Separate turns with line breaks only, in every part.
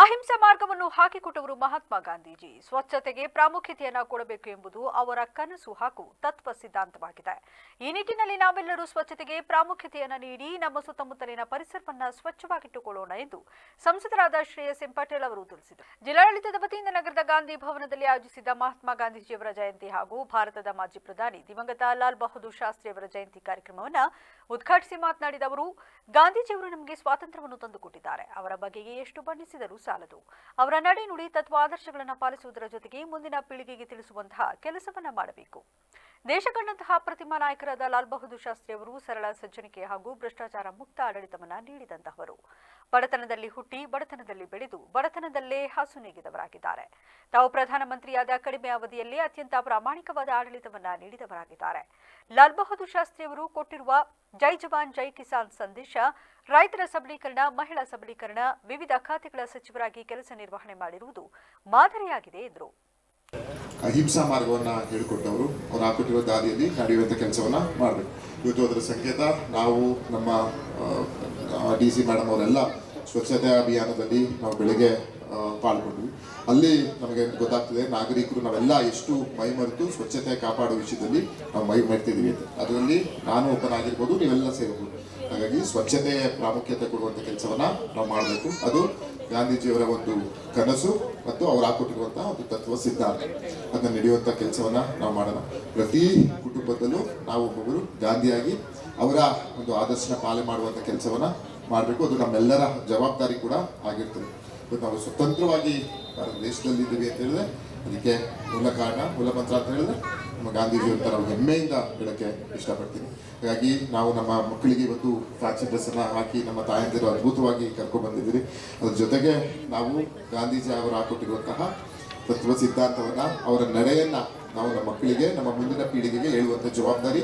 ಅಹಿಂಸೆ ಮಾರ್ಗವನ್ನು ಹಾಕಿಕೊಟ್ಟವರು ಮಹಾತ್ಮ ಗಾಂಧೀಜಿ. ಸ್ವಚ್ಛತೆಗೆ ಪ್ರಾಮುಖ್ಯತೆಯನ್ನು ಕೊಡಬೇಕು ಎಂಬುದು ಅವರ ಕನಸು ಹಾಗೂ ತತ್ವ ಸಿದ್ಧಾಂತವಾಗಿದೆ. ಈ ನಿಟ್ಟಿನಲ್ಲಿ ನಾವೆಲ್ಲರೂ ಸ್ವಚ್ಛತೆಗೆ ಪ್ರಾಮುಖ್ಯತೆಯನ್ನು ನೀಡಿ ನಮ್ಮ ಸುತ್ತಮುತ್ತಲಿನ ಪರಿಸರವನ್ನು ಸ್ವಚ್ಛವಾಗಿಟ್ಟುಕೊಳ್ಳೋಣ ಎಂದು ಸಂಸದರಾದ ಶ್ರೇಯಸ್ ಎಂ ಪಟೇಲ್ ಅವರು ತಿಳಿಸಿದರು. ಜಿಲ್ಲಾಡಳಿತದ ವತಿಯಿಂದ ನಗರದ ಗಾಂಧಿ ಭವನದಲ್ಲಿ ಆಯೋಜಿಸಿದ್ದ ಮಹಾತ್ಮ ಗಾಂಧೀಜಿಯವರ ಜಯಂತಿ ಹಾಗೂ ಭಾರತದ ಮಾಜಿ ಪ್ರಧಾನಿ ದಿವಂಗತ ಲಾಲ್ ಬಹದ್ದೂರ್ ಶಾಸ್ತ್ರಿಯವರ ಜಯಂತಿ ಕಾರ್ಯಕ್ರಮವನ್ನು ಉದ್ಘಾಟಿಸಿ ಮಾತನಾಡಿದ ಅವರು, ಗಾಂಧೀಜಿಯವರು ನಮಗೆ ಸ್ವಾತಂತ್ರ್ಯವನ್ನು ತಂದುಕೊಟ್ಟಿದ್ದಾರೆ. ಅವರ ಬಗೆಗೆ ಎಷ್ಟು ಬಣ್ಣಿಸಿದರೂ ಸಾಲದು. ಅವರ ನಡೆ ನುಡಿ ತತ್ವ ಆದರ್ಶಗಳನ್ನು ಪಾಲಿಸುವುದರ ಜೊತೆಗೆ ಮುಂದಿನ ಪೀಳಿಗೆಗೆ ತಿಳಿಸುವಂತಹ ಕೆಲಸವನ್ನ ಮಾಡಬೇಕು. ದೇಶ ಕಂಡಂತಹ ಪ್ರತಿಮಾ ನಾಯಕರಾದ ಲಾಲ್ ಬಹದ್ದೂರ್ ಶಾಸ್ತ್ರಿ ಅವರು ಸರಳ ಸಜ್ಜನಿಕೆ ಹಾಗೂ ಭ್ರಷ್ಟಾಚಾರ ಮುಕ್ತ ಆಡಳಿತವನ್ನ ನೀಡಿದಂತಹವರು. ಬಡತನದಲ್ಲಿ ಹುಟ್ಟಿ ಬಡತನದಲ್ಲಿ ಬೆಳೆದು ಬಡತನದಲ್ಲೇ ಹಾಸು ನೀಗಿದವರಾಗಿದ್ದಾರೆ. ತಾವು ಪ್ರಧಾನಮಂತ್ರಿಯಾದ ಕಡಿಮೆ ಅವಧಿಯಲ್ಲಿ ಅತ್ಯಂತ ಪ್ರಾಮಾಣಿಕವಾದ ಆಡಳಿತವನ್ನ ನೀಡಿದವರಾಗಿದ್ದಾರೆ. ಲಾಲ್ ಬಹದ್ದೂರ್ ಶಾಸ್ತ್ರಿ ಅವರು ಕೊಟ್ಟಿರುವ ಜೈ ಜವಾನ್, ಜೈ ಕಿಸಾನ್ ಸಂದೇಶ, ರೈತರ ಸಬಲೀಕರಣ, ಮಹಿಳಾ ಸಬಲೀಕರಣ, ವಿವಿಧ ಖಾತೆಗಳ ಸಚಿವರಾಗಿ ಕೆಲಸ ನಿರ್ವಹಣೆ ಮಾಡಿರುವುದು ಮಾದರಿಯಾಗಿದೆ ಎಂದರು.
ಅಹಿಂಸಾ ಮಾರ್ಗವನ್ನ ಹೇಳಿಕೊಟ್ಟವರು, ಅವ್ರು ಹಾಕುತ್ತಿರುವ ದಾರಿಯಲ್ಲಿ ನಡೆಯುವಂಥ ಕೆಲಸವನ್ನ ಮಾಡಬೇಕು. ಇವತ್ತು ಅದರ ಸಂಕೇತ, ನಾವು ನಮ್ಮ ಡಿ ಸಿ ಮೇಡಮ್ ಅವರೆಲ್ಲ ಸ್ವಚ್ಛತೆ ಅಭಿಯಾನದಲ್ಲಿ ನಾವು ಬೆಳಗ್ಗೆ ಪಾಲ್ಗೊಂಡ್ವಿ. ಅಲ್ಲಿ ನಮಗೆ ಗೊತ್ತಾಗ್ತದೆ ನಾಗರಿಕರು ನಾವೆಲ್ಲ ಎಷ್ಟು ಮೈ ಮರೆತು ಸ್ವಚ್ಛತೆ ಕಾಪಾಡುವ ವಿಷಯದಲ್ಲಿ ನಾವು ಮೈ ಮರೆತಿದ್ದೀವಿ ಅಂತ. ಅದರಲ್ಲಿ ನಾನು ಒಬ್ಬನಾಗಿರ್ಬೋದು ನೀವೆಲ್ಲ ಸೇರ್ಬೋದು ಹಾಗಾಗಿ ಸ್ವಚ್ಛತೆಯ ಪ್ರಾಮುಖ್ಯತೆ ಕೊಡುವಂಥ ಕೆಲಸವನ್ನು ನಾವು ಮಾಡಬೇಕು. ಅದು ಗಾಂಧೀಜಿಯವರ ಒಂದು ಕನಸು ಮತ್ತು ಅವ್ರು ಹಾಕೊಟ್ಟಿರುವಂತಹ ಒಂದು ತತ್ವ ಸಿದ್ಧಾಂತ. ಅದನ್ನು ನಡೆಯುವಂಥ ಕೆಲಸವನ್ನು ನಾವು ಮಾಡೋಣ. ಪ್ರತಿ ಕುಟುಂಬದಲ್ಲೂ ನಾವು ಒಬ್ಬೊಬ್ಬರು ಗಾಂಧಿಯಾಗಿ ಅವರ ಒಂದು ಆದರ್ಶನ ಪಾಲನೆ ಮಾಡುವಂಥ ಕೆಲಸವನ್ನ ಮಾಡಬೇಕು. ಅದು ನಮ್ಮೆಲ್ಲರ ಜವಾಬ್ದಾರಿ ಕೂಡ ಆಗಿರ್ತದೆ. ಇವತ್ತು ನಾವು ಸ್ವತಂತ್ರವಾಗಿ ಭಾರತ ದೇಶದಲ್ಲಿ ಇದ್ದೀವಿ ಅಂತ ಹೇಳಿದ್ರೆ, ಅದಕ್ಕೆ ಮೂಲ ಕಾರಣ, ಮೂಲ ಮಂತ್ರ ಅಂತ ಹೇಳಿದ್ರೆ ನಮ್ಮ ಗಾಂಧೀಜಿ ಅಂತ ನಾವು ಹೆಮ್ಮೆಯಿಂದ ಹೇಳಕ್ಕೆ ಇಷ್ಟಪಡ್ತೀನಿ. ಹಾಗಾಗಿ ನಾವು ನಮ್ಮ ಮಕ್ಕಳಿಗೆ ಇವತ್ತು ಫ್ಯಾಷನ್ ಡ್ರೆಸ್ ಅನ್ನ ಹಾಕಿ ನಮ್ಮ ತಾಯಂದಿರು ಅದ್ಭುತವಾಗಿ ಕರ್ಕೊಂಡು ಬಂದಿದ್ದೀರಿ. ಅದ್ರ ಜೊತೆಗೆ ನಾವು ಗಾಂಧೀಜಿ ಅವರು ಹಾಕೊಟ್ಟಿರುವಂತಹ ತತ್ವ ಸಿದ್ಧಾಂತವನ್ನ ಅವರ ನಡೆಯನ್ನ ನಾವು ನಮ್ಮ ಮಕ್ಕಳಿಗೆ ನಮ್ಮ ಮುಂದಿನ ಪೀಳಿಗೆಗೆ ಹೇಳುವಂತ ಜವಾಬ್ದಾರಿ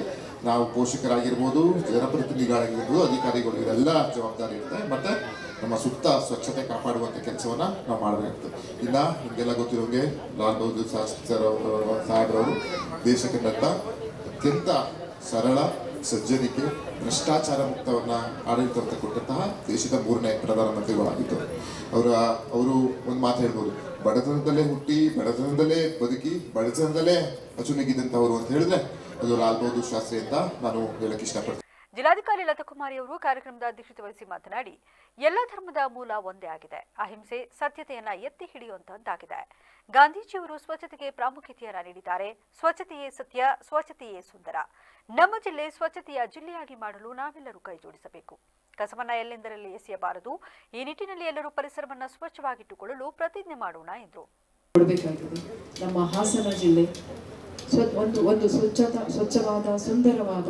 ನಾವು ಪೋಷಕರಾಗಿರ್ಬೋದು, ಜನಪ್ರತಿನಿಧಿಗಳಾಗಿರ್ಬೋದು ಅಧಿಕಾರಿಗಳು ಇದೆಲ್ಲ ಜವಾಬ್ದಾರಿ ಇರುತ್ತೆ. ಮತ್ತೆ ನಮ್ಮ ಸುತ್ತ ಸ್ವಚ್ಛತೆ ಕಾಪಾಡುವಂತ ಕೆಲಸವನ್ನ ನಾವು ಮಾಡಬೇಕು ಇನ್ನ ನಿಮಗೆಲ್ಲ ಗೊತ್ತಿರೋಂಗೆ ಲಾಲ್ ಬಹದ್ದೂರ್ ಸಾಹೇಬ್ರವರು ದೇಶಕ್ಕೆ ಅತ್ಯಂತ ಸರಳ, ಸಜ್ಜನಿಕೆ, ಭ್ರಷ್ಟಾಚಾರ ಮುಕ್ತವನ್ನ ಆಡಳಿತವನ್ನ ಕೊಟ್ಟಂತಹ ದೇಶದ ಮೂರನೇ ಪ್ರಧಾನಮಂತ್ರಿಗಳಾಗಿದ್ದರು ಅವರ, ಅವರು ಒಂದು ಮಾತು ಹೇಳ್ಬೋದು. ಬಡತನದಲ್ಲೇ ಹುಟ್ಟಿ, ಬಡತನದಲ್ಲೇ ಬದುಕಿ, ಬಡತನದಲ್ಲೇ ಅಚುನಗಿದಂತವರು ಅಂತ ಹೇಳಿದ್ರೆ ಅದು ಲಾಲ್ ಬಹದ್ದೂರ್ ಶಾಸ್ತ್ರಿ ಅಂತ ನಾನು ಹೇಳಕ್ ಇಷ್ಟಪಡ್ತೀನಿ.
ಜಿಲ್ಲಾಧಿಕಾರಿ ಲತಾಕುಮಾರಿ ಅವರು ಕಾರ್ಯಕ್ರಮದ ಅಧ್ಯಕ್ಷತೆ ವಹಿಸಿ ಮಾತನಾಡಿ, ಎಲ್ಲ ಧರ್ಮದ ಮೂಲ ಒಂದೇ ಆಗಿದೆ. ಅಹಿಂಸೆ ಸತ್ಯತೆಯನ್ನ ಎತ್ತಿ ಹಿಡಿಯುವಂತಹದ್ದಾಗಿದೆ. ಗಾಂಧೀಜಿಯವರು ಸ್ವಚ್ಛತೆಗೆ ಪ್ರಾಮುಖ್ಯತೆಯನ್ನ ನೀಡಿದ್ದಾರೆ. ಸ್ವಚ್ಛತೆಯೇ ಸತ್ಯ, ಸ್ವಚ್ಛತೆಯೇ ಸುಂದರ. ನಮ್ಮ ಜಿಲ್ಲೆ ಸ್ವಚ್ಛತೆಯ ಜಿಲ್ಲೆಯಾಗಿ ಮಾಡಲು ನಾವೆಲ್ಲರೂ ಕೈ ಜೋಡಿಸಬೇಕು ಕಸವನ್ನ ಎಲ್ಲೆಂದರಲ್ಲಿ ಎಸೆಯಬಾರದು, ಈ ನಿಟ್ಟಿನಲ್ಲಿ ಎಲ್ಲರೂ ಪರಿಸರವನ್ನು ಸ್ವಚ್ಛವಾಗಿಟ್ಟುಕೊಳ್ಳಲು ಪ್ರತಿಜ್ಞೆ ಮಾಡೋಣ, ಎಂದರು.
ನಮ್ಮ ಹಾಸನ ಜಿಲ್ಲೆ ಒಂದು ಒಂದು ಸ್ವಚ್ಛತಾ, ಸ್ವಚ್ಛವಾದ, ಸುಂದರವಾದ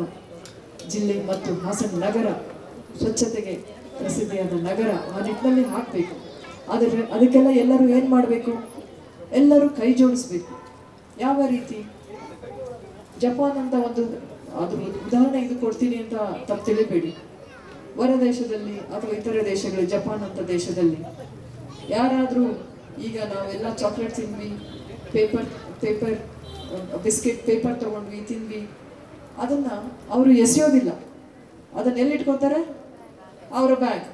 ಜಿಲ್ಲೆ ಮತ್ತು ಹಾಸನ ನಗರ ಸ್ವಚ್ಛತೆಗೆ ಪ್ರಸಿದ್ಧಿಯಾದ ನಗರ ಆ ನಿಟ್ಟಿನಲ್ಲಿ ಹಾಕಬೇಕು. ಆದರೆ ಅದಕ್ಕೆಲ್ಲ ಎಲ್ಲರೂ ಏನು ಮಾಡಬೇಕು? ಎಲ್ಲರೂ ಕೈ ಜೋಡಿಸ್ಬೇಕು ಯಾವ ರೀತಿ? ಜಪಾನ್ ಅಂತ ಒಂದು ಅದು ಉದಾಹರಣೆ ಇದು ಕೊಡ್ತೀನಿ ಅಂತ ತಪ್ಪು ತಿಳಿಬೇಡಿ. ಹೊರ ದೇಶದಲ್ಲಿ ಅಥವಾ ಇತರ ದೇಶಗಳು, ಜಪಾನ್ ಅಂತ ದೇಶದಲ್ಲಿ ಯಾರಾದರೂ ಈಗ ನಾವೆಲ್ಲ ಚಾಕ್ಲೇಟ್ ತಿಂದ್ವಿ ಪೇಪರ್ ಪೇಪರ್ ಬಿಸ್ಕೆಟ್ ಪೇಪರ್ ತಗೊಂಡ್ವಿ, ತಿಂದ್ವಿ. ಅದನ್ನು ಅವರು ಎಸೆಯೋದಿಲ್ಲ. ಅದನ್ನ ಎಲ್ಲಿ ಇಟ್ಕೊತಾರೆ? ಅವರ ಬ್ಯಾಗ್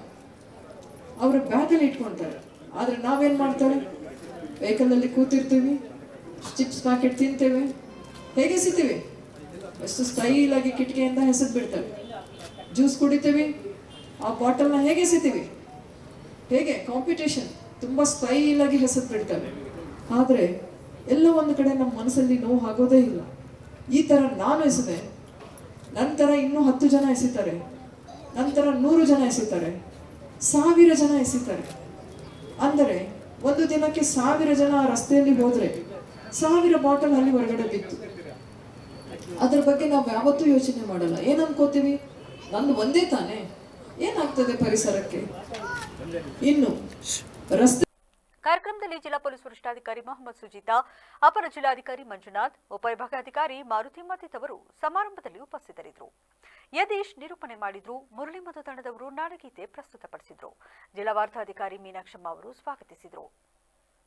ಅವರ ಬ್ಯಾಗಲ್ಲಿ ಇಟ್ಕೊತಾರೆ. ಆದರೆ ನಾವೇನು ಮಾಡ್ತಾರೆ ವೆಹಿಕಲಲ್ಲಿ ಕೂತಿರ್ತೀವಿ ಚಿಪ್ಸ್ ಪ್ಯಾಕೆಟ್ ತಿಂತೇವೆ, ಹೇಗೆ ಎಸಿತೀವಿ? ಎಷ್ಟು ಆಗಿ ಕಿಟಕಿಯಿಂದ ಹೆಸರು ಬಿಡ್ತೇವೆ. ಜ್ಯೂಸ್ ಕುಡಿತೀವಿ, ಆ ಬಾಟಲ್ನ ಹೇಗೆ ಎಸಿತೀವಿ? ಹೇಗೆ? ಕಾಂಪಿಟೇಷನ್ ತುಂಬ ಆಗಿ ಹೆಸರು ಬಿಡ್ತವೆ. ಆದರೆ ಎಲ್ಲೋ ಒಂದು ಕಡೆ ನಮ್ಮ ಮನಸ್ಸಲ್ಲಿ ನೋವು ಆಗೋದೇ ಇಲ್ಲ. ಈ ಥರ ನಾನು ಎಸೆದೆ, ನಂತರ ಇನ್ನೂ ಹತ್ತು ಜನ ಎಸಿತಾರೆ, ನಂತರ ನೂರು ಜನ ಎಸಿತಾರೆ, ಸಾವಿರ ಜನ ಎಸಿತಾರೆ. ಅಂದರೆ ಒಂದು ದಿನಕ್ಕೆ ಸಾವಿರ ಜನ ರಸ್ತೆಯಲ್ಲಿ ಹೋದರೆ ಸಾವಿರ ಬಾಟಲ್ ಅಲ್ಲಿ ಹೊರಗಡೆ ಬಿತ್ತು. ಅದ್ರ ಬಗ್ಗೆ ನಾವು ಯಾವತ್ತೂ ಯೋಚನೆ ಮಾಡಲ್ಲ. ಏನ್ ಅನ್ಕೋತೀವಿ? ನಂದು ಒಂದೇ ತಾನೆ. ಏನಾಗ್ತದೆ ಪರಿಸರಕ್ಕೆ? ಇನ್ನು, ರಸ್ತೆ
ಕಾರ್ಯಕ್ರಮದಲ್ಲಿ ಜಿಲ್ಲಾ ಪೊಲೀಸ್ ವರಿಷ್ಠಾಧಿಕಾರಿ ಮೊಹಮ್ಮದ್ ಸುಜಿತಾ, ಅಪರ ಜಿಲ್ಲಾಧಿಕಾರಿ ಮಂಜುನಾಥ್, ಉಪವಿಭಾಗಾಧಿಕಾರಿ ಮಾರುತಿ ಮತ್ತಿತವರು ಸಮಾರಂಭದಲ್ಲಿ ಉಪಸ್ಥಿತರಿದ್ದರು. ಯದೀಶ್ ನಿರೂಪಣೆ ಮಾಡಿದ್ರು. ಮುರಳಿ ಮತ್ತು ತಂಡದವರು ನಾಡಗೀತೆ ಪ್ರಸ್ತುತಪಡಿಸಿದರು. ಜಿಲ್ಲಾ ವಾರ್ತಾಧಿಕಾರಿ ಮೀನಾಕ್ಷಮ್ಮ ಅವರು ಸ್ವಾಗತಿಸಿದರು.